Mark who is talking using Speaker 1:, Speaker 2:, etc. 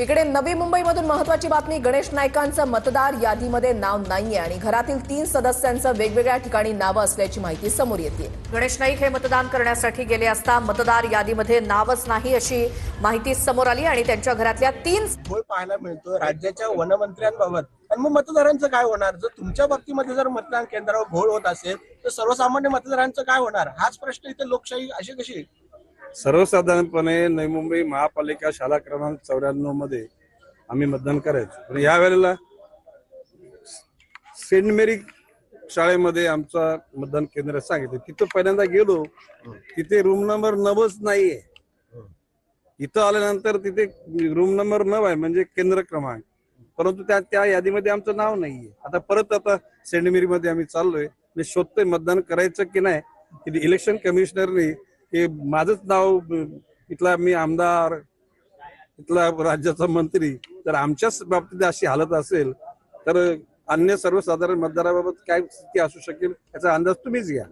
Speaker 1: इकडे नवी मुंबईमधून महत्वाची बातमी गणेश नाईकांचं मतदार यादीमध्ये नाव नाहीये आणि घरातील तीन सदस्यांचं वेगवेगळ्या ठिकाणी नावं असल्याची माहिती समोर येते गणेश नाईक हे मतदान करण्यासाठी गेले असता मतदार यादीमध्ये नावच नाही अशी माहिती समोर आली आणि त्यांच्या घरातल्या तीन
Speaker 2: घोळ पाहायला मिळतो राज्याच्या वनमंत्र्यांबाबत. आणि मग मतदारांचं काय होणार? जर तुमच्या बाबतीमध्ये जर मतदान केंद्रावर घोळ होत असेल तर सर्वसामान्य मतदारांचं काय होणार? हाच प्रश्न इथे लोकशाही अशी कशी
Speaker 3: सर्वसाधारणपणे नवी मुंबई महापालिका शाळा क्रमांक चौऱ्याण्णवमध्ये आम्ही मतदान करायचो. पण या वेळेला सेंट मेरी शाळेमध्ये आमचा मतदान केंद्र सांगितलं. तिथं पहिल्यांदा गेलो तिथे रूम नंबर नवच नाहीये. इथं आल्यानंतर तिथे रूम नंबर नव आहे म्हणजे केंद्र क्रमांक. परंतु त्या त्या यादीमध्ये आमचं नाव नाहीये. आता परत आता सेंट मेरी मध्ये आम्ही चाललोय. मी शोधतोय मतदान करायचं की नाही. इलेक्शन कमिशनरने हे माझंच नाव इथला मी आमदार इथला राज्याचा मंत्री तर आमच्याच बाबतीत अशी हालत असेल तर अन्य सर्वसाधारण मतदाराबाबत काय स्थिती असू शकेल याचा अंदाज तुम्हीच घ्या.